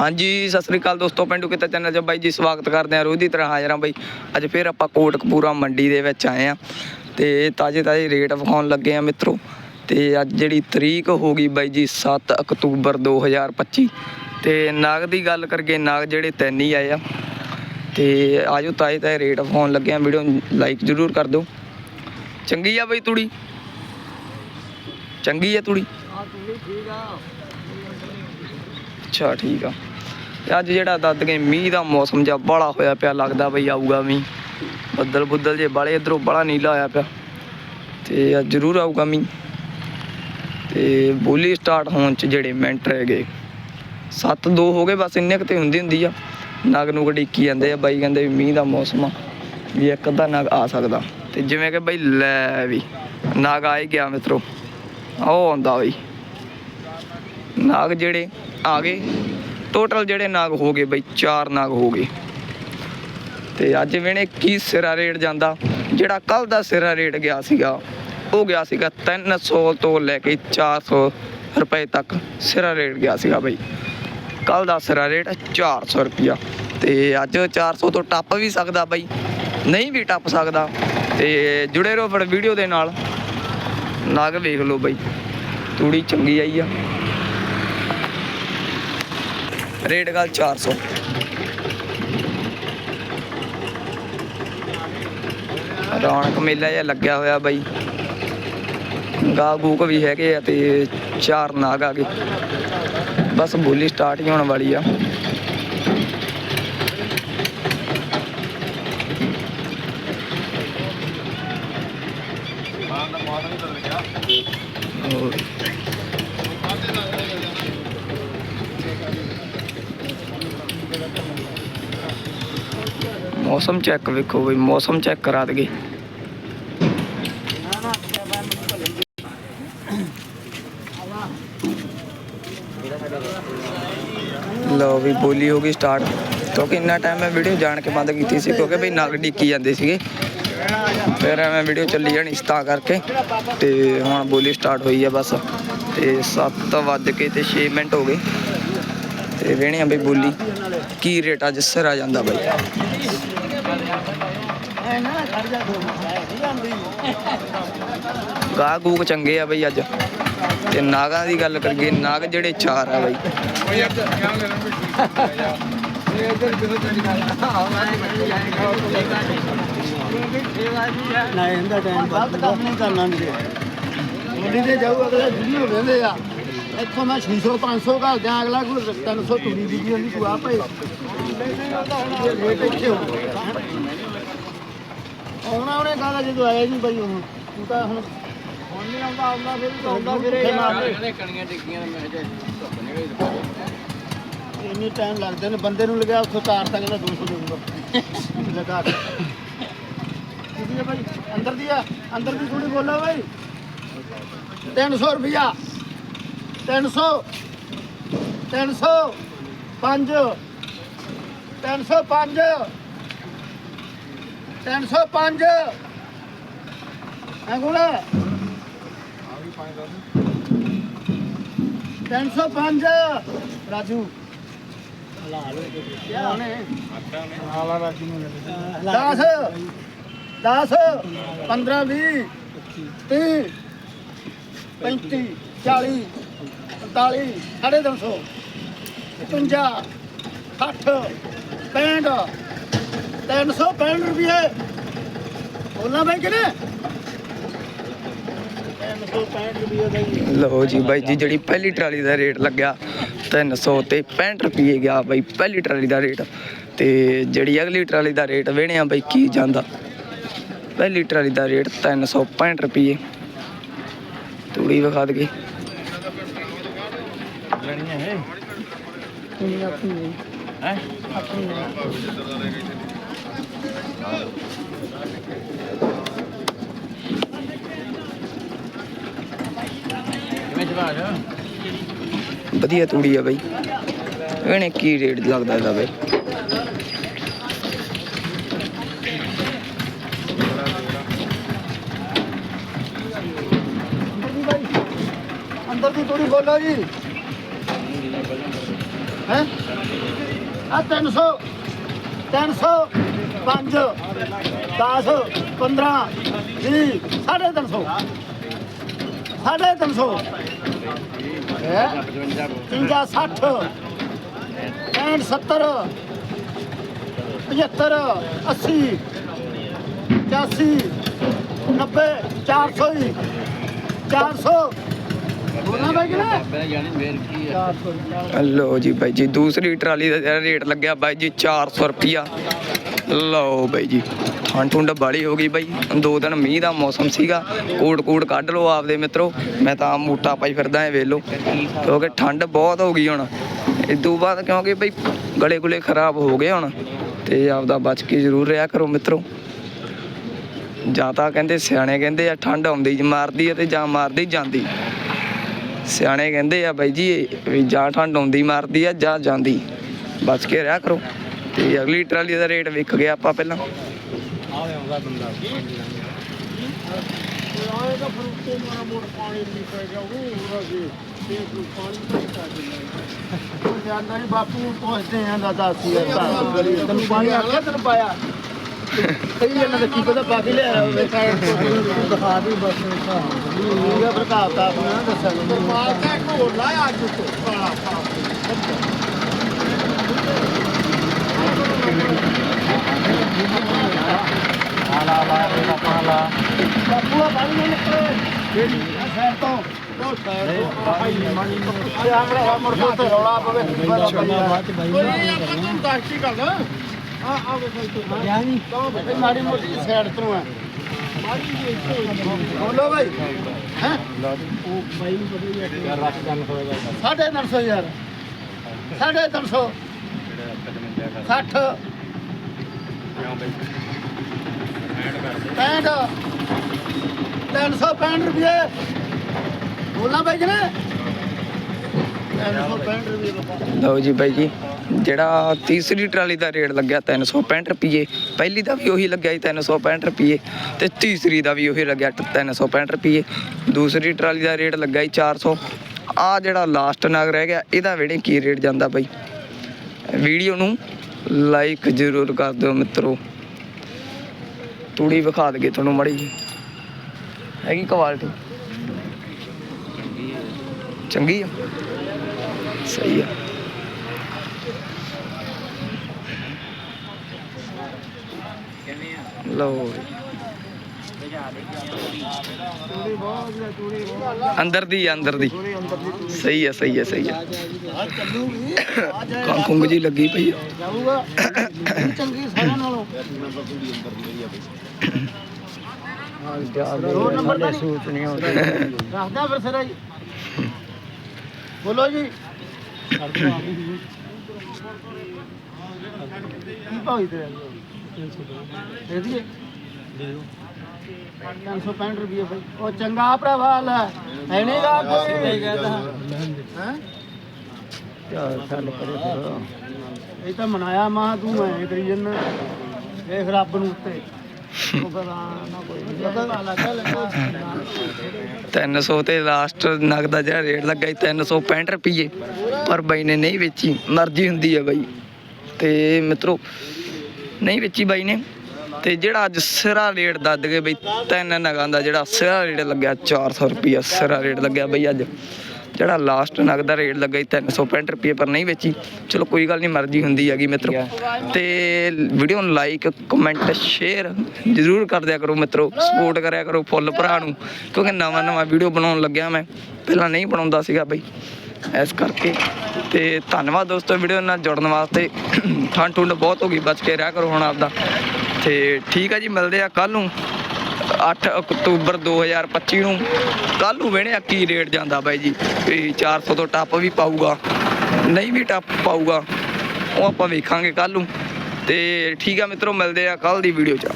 ਹਾਂਜੀ, ਸਤਿ ਸ੍ਰੀ ਅਕਾਲ ਦੋਸਤੋ, ਪਿੰਡੂ ਕਿਤੇ ਚੈਨਲ 'ਚ ਬਾਈ ਜੀ ਸਵਾਗਤ ਕਰਦੇ ਹਾਂ ਰੋਜ਼ ਦੀ ਤਰ੍ਹਾਂ ਹਾਜ਼ਰਾਂ ਬਾਈ। ਅੱਜ ਫੇਰ ਆਪਾਂ ਕੋਟਕਪੂਰਾ ਮੰਡੀ ਦੇ ਵਿੱਚ ਆਏ ਆ ਤੇ ਤਾਜੇ ਤਾਜੇ ਰੇਟ ਵਿਖਾਉਣ ਲੱਗੇ ਆ ਮਿੱਤਰੋ। ਤੇ ਅੱਜ ਜਿਹੜੀ ਤਰੀਕ ਹੋ ਗਈ ਬਾਈ ਜੀ 7 ਅਕਤੂਬਰ 2025 ਤੇ ਨਾਗ ਦੀ ਗੱਲ ਕਰਗੇ ਨਾਗ ਜਿਹੜੇ ਤਿੰਨ ਹੀ ਆਏ ਆ। ਤੇ ਆਜੋ ਤਾਜੇ ਤਾਜੇ ਰੇਟ ਵਿਖਾਉਣ ਲੱਗੇ ਆ ਵੀਡੀਓ ਲਾਈਕ ਜ਼ਰੂਰ ਕਰ ਦਿਓ। ਚੰਗੀ ਆ ਬਾਈ ਤੂੜੀ? ਚੰਗੀ ਆ ਤੂੜੀ? ਅੱਛਾ, ਠੀਕ ਆ। ਤੇ ਅੱਜ ਜਿਹੜਾ ਦੱਦ ਕੇ ਮੀਂਹ ਦਾ ਮੌਸਮ ਜਿਹਾ ਬਾਲਾ ਹੋਇਆ ਪਿਆ, ਲੱਗਦਾ ਬਈ ਆਊਗਾ ਮੀਂਹ। ਬੱਦਲ ਬੁੱਦਲ ਜੇ ਬਾਲੇ ਇਧਰੋਂ ਬੜਾ ਨੀਲਾ ਹੋਇਆ ਪਿਆ। ਤੇ ਅੱਜ ਜ਼ਰੂਰ ਆਊਗਾ ਮੀਂਹ। ਤੇ ਬੋਲੀ ਸਟਾਰਟ ਹੋਣ ਚ ਜਿਹੜੇ ਮਿੰਟ ਰਹਿ ਗਏ। 7-2 ਹੋ ਗਏ, ਬਸ ਇੰਨੇ ਕੁ ਤੇ ਹੁੰਦੀ ਹੁੰਦੀ ਆ। ਨਗ ਨੂੰ ਡਿੱਕੀ ਜਾਂਦੇ ਆ, ਬਾਈ ਕਹਿੰਦੇ ਵੀ ਮੀਂਹ ਦਾ ਮੌਸਮ ਆ, ਵੀ ਇੱਕ ਅੱਧਾ ਨਗ ਆ ਸਕਦਾ। ਤੇ ਜਿਵੇਂ ਕਿ ਬਈ ਲੈ ਵੀ, ਨਗ ਆ ਹੀ ਗਿਆ ਮਿੱਤਰੋ। ਉਹ ਆਉਂਦਾ ਬਈ। ਨਾਗ ਜਿਹੜੇ ਆ ਗਏ। ਟੋਟਲ ਜਿਹੜੇ ਨਾਗ ਹੋ ਗਏ ਬਈ, ਚਾਰ ਨਾਗ ਹੋ ਗਏ। ਤੇ ਅੱਜ ਵੇਣੇ ਕੀ ਸਿਰਾ ਰੇਟ ਜਾਂਦਾ। ਜਿਹੜਾ ਕੱਲ ਦਾ ਸਿਰਾ ਰੇਟ ਗਿਆ ਸੀਗਾ, ਉਹ ਗਿਆ ਸੀਗਾ 300 ਤੋਂ ਲੈ ਕੇ 400 ਰੁਪਏ ਤੱਕ ਸਿਰਾ ਰੇਟ ਗਿਆ ਸੀਗਾ ਬਈ। ਕੱਲ ਦਾ ਸਿਰਾ ਰੇਟ 400 ਰੁਪਿਆ ਤੇ ਅੱਜ 400 ਤੋਂ ਟੱਪ ਵੀ ਸਕਦਾ ਬਈ। ਨਹੀਂ ਵੀ ਟੱਪ ਸਕਦਾ। ਤੇ ਜੁੜੇ ਰਹੋ ਫਿਰ ਵੀਡੀਓ ਦੇ ਨਾਲ। ਨਾਗ ਵੇਖ ਲਓ ਬਈ। ਤੂੜੀ ਚੰਗੀ ਆਈ ਆ। ਰੇਟ ਗੱਲ 400 ਰੌਣਕ ਮੇਲਾ ਜਿਹਾ ਲੱਗਿਆ ਹੋਇਆ ਬਾਈ। ਗਾ ਗੂਕ ਵੀ ਹੈਗੇ ਆ ਤੇ ਚਾਰ ਨਾਗ ਆ ਗਏ। ਬਸ ਬੋਲੀ ਸਟਾਰਟ ਹੀ ਹੋਣ ਵਾਲੀ ਆ। ਹੋਰ। ਮੌਸਮ ਚੈੱਕ ਵੇਖੋ ਬਈ, ਮੌਸਮ ਚੈੱਕ ਕਰਾ ਦਗੇ ਲੋ ਵੀ ਬੋਲੀ ਹੋ ਗਈ ਸਟਾਰਟ ਕਿਉਂਕਿ ਇੰਨਾ ਟਾਈਮ ਮੈਂ ਵੀਡੀਓ ਜਾਣ ਕੇ ਬੰਦ ਕੀਤੀ ਸੀ, ਕਿਉਂਕਿ ਬਈ ਨਗ ਡਿੱਕੀ ਜਾਂਦੇ ਸੀਗੇ। ਫਿਰ ਐਵੇਂ ਵੀਡੀਓ ਚੱਲੀ ਜਾਣੀ ਸੀ ਤਾਂ ਕਰਕੇ, ਤੇ ਹੁਣ ਬੋਲੀ ਸਟਾਰਟ ਹੋਈ ਆ ਬਸ। ਤੇ 7 ਵੱਜ ਕੇ ਤੇ 6 ਮਿੰਟ ਹੋ ਗਏ। ਤੇ ਵੇਣੇ ਆ ਬਈ ਬੋਲੀ, ਕੀ ਰੇਟ ਅੱਜ ਸਿਰ ਆ ਜਾਂਦਾ ਬਈ? ਗਾਹ ਗੂਕ ਚੰਗੇ ਆ ਬਈ ਅੱਜ। ਤੇ ਨਾਗਾਂ ਦੀ ਗੱਲ ਕਰੀਏ, ਨਾਗ ਜਿਹੜੇ ਚਾਰ ਆ ਬਈ। ਨਾ ਇਹਦਾ ਟਾਈਮ ਗਲਤ ਕੰਮ ਨਹੀਂ ਕਰਨਾ ਮੇਰੇ ਮੰਡੀ ਤੇ ਜਾਊ, ਅਗਲੇ ਵੀਡੀਓ ਵੇਂਦੇ ਆ। ਇੱਥੋਂ ਮੈਂ 600 500 ਘਰ ਦਿਆਂ ਅਗਲਾ ਕੋਈ 300 ਤੁੜੀ ਦੀ ਹੁੰਦੀ ਤੂੰ ਆ ਭਾਈ। ਰੇਟ ਇੱਥੇ ਆਉਣਾ ਉਹਨੇ ਕਹਦਾ ਜਦੋਂ ਆਇਆ ਨਹੀਂ ਬਾਈ ਹੁਣ ਤੂੰ ਤਾਂ ਹੁਣ ਹੁਣ ਨਹੀਂ ਆਉਂਦਾ ਆਉਂਦਾ ਫਿਰ ਵੀ ਆਉਂਦਾ ਫਿਰ ਯਾਰ। ਕਣੀਆਂ ਡਿੱਗੀਆਂ ਮੈਂ ਜੇ ਇੰਨੀ ਟਾਈਮ ਲੱਗਦਾ ਨੇ ਬੰਦੇ ਨੂੰ ਲਗਿਆ ਉੱਥੋਂ ਤਾਰ ਤੱਕ ਦਾ 200 ਦੇਊਗਾ। ਲਗਾ ਕੇ ਕਿਹਦੀ ਹੈ ਭਾਈ ਅੰਦਰ ਦੀ ਆ ਅੰਦਰ ਦੀ ਥੋੜੀ ਬੋਲੋ ਭਾਈ 300 ਰੁਪਿਆ 300 300 5 305 305 ਅੰਗੂਲਾ 305 ਰਾਜੂ ਹਾਲਾ ਰਾਜੂ। ਨੂੰ 10 10 15 20 30 35 40 45 ਸਾਢੇ 200 55 60 65 365 ਰੁਪਏ ਬੋਲਣਾ ਭਾਈ ਕਿਨੇ 365 ਰੁਪਏ ਦਾ ਲਓ ਜੀ ਬਾਈ ਜੀ, ਜਿਹੜੀ ਪਹਿਲੀ ਟਰਾਲੀ ਦਾ ਰੇਟ ਲੱਗਿਆ 300 ਤੇ 65 ਰੁਪਏ ਗਿਆ ਬਾਈ, ਪਹਿਲੀ ਟਰਾਲੀ ਦਾ ਰੇਟ। ਤੇ ਜਿਹੜੀ ਅਗਲੀ ਟਰਾਲੀ ਦਾ ਰੇਟ ਵੇਣਿਆ ਬਾਈ, ਕੀ ਜਾਂਦਾ? ਪਹਿਲੀ ਟਰਾਲੀ ਦਾ ਰੇਟ 365 ਰੁਪਏ। ਤੂੜੀ ਵਿਖਾ ਦਗੇ ਲੈਣੀਆਂ ਹੈ ਕੁੜੀ ਆਪਣੀ ਹੈ ਆਪਣੀ ਕਿਵੇਂ ਜਵਾਜ ਵਧੀਆ ਤੂੜੀ ਆ ਬਈ। ਵੇਣੇ ਕੀ ਰੇਟ ਲੱਗਦਾ ਇਹਦਾ ਬਈ? ਅੰਦਰ ਦੀ ਥੋੜੀ ਬੋਲੋ ਜੀ। ਹੈ? ਆ 300 300 5 10 15 20 ਸਾਢੇ 300 ਸਾਢੇ 300 ਹੈ? 50 60 65 70 75 80 85 90 400 ਹੀ 400 ਲਓ ਜੀ ਬਾਈ ਜੀ ਦੂਸਰੀ ਟਰਾਲੀ ਦਾ ਰੇਟ ਲੱਗਿਆ ਬਾਈ ਜੀ 400 ਰੁਪਿਆ ਲਓ ਬਾਈ ਜੀ ਠੰਡ ਠੁੰਡ ਬਾੜੀ ਹੋ ਗਈ ਬਾਈ। ਦੋ ਦਿਨ ਮੀਂਹ ਦਾ ਮੌਸਮ ਸੀਗਾ ਕੋਟ ਕੋਟ ਕੱਢ ਲਓ ਆਪਦੇ ਮਿੱਤਰੋ। ਮੈਂ ਤਾਂ ਮੋਟਾ ਪਾਈ ਫਿਰਦਾ ਐ ਵੇਖ ਲਓ ਕਿਉਂਕਿ ਠੰਡ ਬਹੁਤ ਹੋ ਗਈ ਹੁਣ। ਇਦੋਂ ਬਾਅਦ ਕਿਉਂਕਿ ਬਾਈ ਗਲੇ ਗੁਲੇ ਖਰਾਬ ਹੋ ਗਏ ਹੁਣ ਤੇ ਆਪਦਾ ਬਚ ਕੇ ਜ਼ਰੂਰ ਰਿਹਾ ਕਰੋ ਮਿੱਤਰੋ। ਜਾਂ ਤਾਂ ਕਹਿੰਦੇ ਸਿਆਣੇ ਕਹਿੰਦੇ ਆ ਠੰਡ ਆਉਂਦੀ ਮਾਰਦੀ ਆ ਤੇ ਜਾਂ ਮਾਰਦੀ ਜਾਂਦੀ। ਸਿਆਣੇ ਕਹਿੰਦੇ ਆ ਬਾਈ ਜੀ, ਵੀ ਜਾਂ ਠੰਡ ਆਉਂਦੀ ਮਾਰਦੀ ਆ ਜਾਂ ਜਾਂਦੀ। ਬਚ ਕੇ ਰਿਹਾ ਕਰੋ। ਤੇ ਅਗਲੀ ਟਰਾਲੀ ਦਾ ਰੇਟ ਵਿਕ ਗਿਆ ਆਪਾਂ ਪਹਿਲਾਂ। ਆਵੇ ਆਉਂਦਾ ਬੰਦਾ ਆਏ ਤਾਂ ਫਿਰ ਉੱਤੇ ਮਾਰਾ ਮੋੜ ਪਾਣੀ ਨਹੀਂ ਪੈ ਗਿਆ ਉਹ ਹੋਰਾ ਸੀ ਤੇ ਕੋਈ ਪਾਣੀ ਤਾਂ ਨਹੀਂ ਪੈ ਗਿਆ ਉਹ ਜਾਂਦਾ ਨਹੀਂ ਬਾਪੂ ਨੂੰ ਪੁੱਛਦੇ ਆਂ ਦਾਦਾ ਸੀ ਤੈਨੂੰ ਪਾਣੀ ਆਖਿਆ, ਤੈਨੂੰ ਪਾਇਆ? ਕਈ ਇਹਨਾਂ ਦਾ ਕੀ ਪਤਾ ਪਾ ਕੇ ਲਿਆ ਹੋਵੇ ਤੂੰ ਦਿਖਾ ਦੇ ਬਸ ਇਹ ਪ੍ਰਤਾਪ ਤਾਂ ਆਪਣਾ ਦੱਸਿਆ ਕੇ ਢੋਲ ਲਾਇਆ ਅੱਜ ਤੋਂ ਪਾਲਾ ਆਲਾ ਲਾ ਇਹਦਾ ਪਾਲਾ ਆ ਪਾਣੀ ਨਹੀਂ ਨਿਕਲੇ ਸ਼ਹਿਰ ਤੋਂ ਉਹ ਸ਼ਹਿਰ ਤੋਂ ਆਈ ਮਾਨੀ ਤੇ ਆਂਗੜਾ ਮੁਰਗਾ ਤੇ ਰੌਲਾ ਪਵੇ ਕੋਈ ਆਪਾਂ ਤੂੰ ਦੱਸ ਕੀ ਗੱਲ। ਆ ਆ ਵੇਖ ਤੂੰ ਯਾਨੀ ਕੌਣ ਮਾੜੀ ਮੋਟੀ ਸਾਈਡ ਤੋਂ ਆ ਮਾੜੀ ਜੀ ਇੱਥੇ ਬੋਲੋ ਭਾਈ ਹੈ ਉਹ ਬਾਈ ਨੂੰ ਪਤਾ ਹੀ ਯਾਰ ਰੱਖ ਗੱਲ ਹੋਏਗਾ ਸਾਢੇ 300 ਯਾਰ ਸਾਢੇ 300 60 65 365 ਰੁਪਏ ਬੋਲਾਂ ਭਾਈ ਜੀ ਨੇ 365 ਰੁਪਏ ਲਓ ਜੀ ਬਾਈ ਜੀ। ਜਿਹੜਾ ਤੀਸਰੀ ਟਰਾਲੀ ਦਾ ਰੇਟ ਲੱਗਿਆ 365 ਰੁਪਏ ਪਹਿਲੀ ਦਾ ਵੀ ਉਹੀ ਲੱਗਿਆ ਸੀ 365 ਰੁਪਏ ਤੇ ਤੀਸਰੀ ਦਾ ਵੀ ਉਹੀ ਲੱਗਿਆ 365 ਰੁਪਏ ਦੂਸਰੀ ਟਰਾਲੀ ਦਾ ਰੇਟ ਲੱਗਾ ਸੀ। 400 ਆ ਜਿਹੜਾ ਲਾਸਟ ਨਾਗ ਰਹਿ ਗਿਆ, ਇਹਦਾ ਵੇੜੇ ਕੀ ਰੇਟ ਜਾਂਦਾ ਬਾਈ। ਵੀਡੀਓ ਨੂੰ ਲਾਈਕ ਜ਼ਰੂਰ ਕਰ ਦਿਓ ਮਿੱਤਰੋ। ਤੂੜੀ ਵਿਖਾ ਦਗੇ ਤੁਹਾਨੂੰ ਮੜੀ ਜੀ ਹੈਗੀ ਕੁਆਲਿਟੀ ਚੰਗੀ ਆ। ਸਹੀ ਆ। ਲਓ। ਹੈ ਅੰਦਰ ਦੀ ਅੰਦਰ ਦੀ। ਸਹੀ ਆ ਸਹੀ ਆ ਸਹੀ ਆ। ਆ ਚੱਲੂਗੀ ਆ ਜਾਏਗਾ ਕਾਂ ਖੁੰਗ ਜੀ ਲੱਗੀ ਪਈ ਆ। ਜਾਊਗਾ। ਇਹ ਚੰਗੀ ਸਾਰਿਆਂ ਨਾਲੋਂ। ਦੋ ਨੰਬਰ ਦਾ ਸੂਚ ਨਹੀਂ ਆਉਂਦਾ। ਰੱਖਦਾ ਫਿਰ ਸਿਰਾ ਜੀ। ਬੋਲੋ ਜੀ। ਕੀ ਭਾਈ ਤੇ ਦੇ ਦਈਏ? ਦੇ ਦੋ 365 ਰੁਪਏ ਭਾਈ ਉਹ ਚੰਗਾ ਭਰਾਵਾ ਲੈ ਹੈ। ਨਹੀਂ ਗਾ ਕੋਈ। ਹੈ। ਇਹ ਤਾਂ ਮਨਾਇਆ ਮਾਂ ਤੂੰ ਐ ਕਰੀ ਜੰਨ ਦੇਖ ਰੱਬ ਨੂੰ ਉੱਤੇ। ਉਹ ਫਿਰ ਆ ਨਾ ਕੋਈ ਲੱਗਾ। ਲੱਗਾ ਲੱਗਾ। 300 ਤੇ ਲਾਸਟ ਨਗ ਦਾ ਜਿਹੜਾ ਰੇਟ ਲੱਗਾ ਸੀ 365 ਰੁਪਏ ਪਰ ਬਾਈ ਨੇ ਨਹੀਂ ਵੇਚੀ। ਮਰਜ਼ੀ ਹੁੰਦੀ ਹੈ ਬਾਈ। ਤੇ ਮਿੱਤਰੋ ਨਹੀਂ ਵੇਚੀ ਬਾਈ ਨੇ। ਤੇ ਜਿਹੜਾ ਅੱਜ ਸਿਰਾ ਰੇਟ ਦੱਦ ਗਏ ਬਈ, ਤਿੰਨ ਨਗਾਂ ਦਾ ਜਿਹੜਾ ਸਿਰਾ ਰੇਟ ਲੱਗਿਆ 400 ਰੁਪਏ ਸਿਰਾ ਰੇਟ ਲੱਗਿਆ ਬਈ ਅੱਜ। ਜਿਹੜਾ ਲਾਸਟ ਨਗ ਦਾ ਰੇਟ ਲੱਗਾ ਸੀ 365 ਰੁਪਏ ਪਰ ਨਹੀਂ ਵੇਚੀ ਚਲੋ ਕੋਈ ਗੱਲ ਨਹੀਂ, ਮਰਜ਼ੀ ਹੁੰਦੀ ਹੈਗੀ ਮਿੱਤਰੋ। ਤੇ ਵੀਡੀਓ ਨੂੰ ਲਾਈਕ ਕਮੈਂਟ ਸ਼ੇਅਰ ਜ਼ਰੂਰ ਕਰ ਦਿਆ ਕਰੋ ਮਿੱਤਰੋ। ਸਪੋਰਟ ਕਰਿਆ ਕਰੋ ਫੁੱਲ ਭਰਾ ਨੂੰ, ਕਿਉਂਕਿ ਨਵਾਂ ਨਵਾਂ ਵੀਡੀਓ ਬਣਾਉਣ ਲੱਗਿਆ ਮੈਂ। ਪਹਿਲਾਂ ਨਹੀਂ ਬਣਾਉਂਦਾ ਸੀਗਾ ਬਈ। ਇਸ ਕਰਕੇ ਤੇ ਧੰਨਵਾਦ ਦੋਸਤੋ ਵੀਡੀਓ ਨਾਲ ਜੁੜਨ ਵਾਸਤੇ। ਠੰਡ ਠੁੰਡ ਬਹੁਤ ਹੋ ਗਈ, ਬਚ ਕੇ ਰਹਿ ਕਰੋ ਹੁਣ ਆਪਦਾ। ਤੇ ਠੀਕ ਆ ਜੀ, ਮਿਲਦੇ ਆ ਕੱਲ ਨੂੰ 8 ਅਕਤੂਬਰ 2025 ਨੂੰ। ਕੱਲ ਨੂੰ ਵੇਣਿਆ ਕੀ ਰੇਟ ਜਾਂਦਾ ਬਾਈ ਜੀ, ਵੀ 400 ਤੋਂ ਟੱਪ ਵੀ ਪਾਊਗਾ, ਨਹੀਂ ਵੀ ਟੱਪ ਪਾਊਗਾ। ਉਹ ਆਪਾਂ ਵੇਖਾਂਗੇ ਕੱਲ ਨੂੰ। ਤੇ ਠੀਕ ਆ ਮਿੱਤਰੋ, ਮਿਲਦੇ ਆ ਕੱਲ ਦੀ ਵੀਡੀਓ 'ਚ।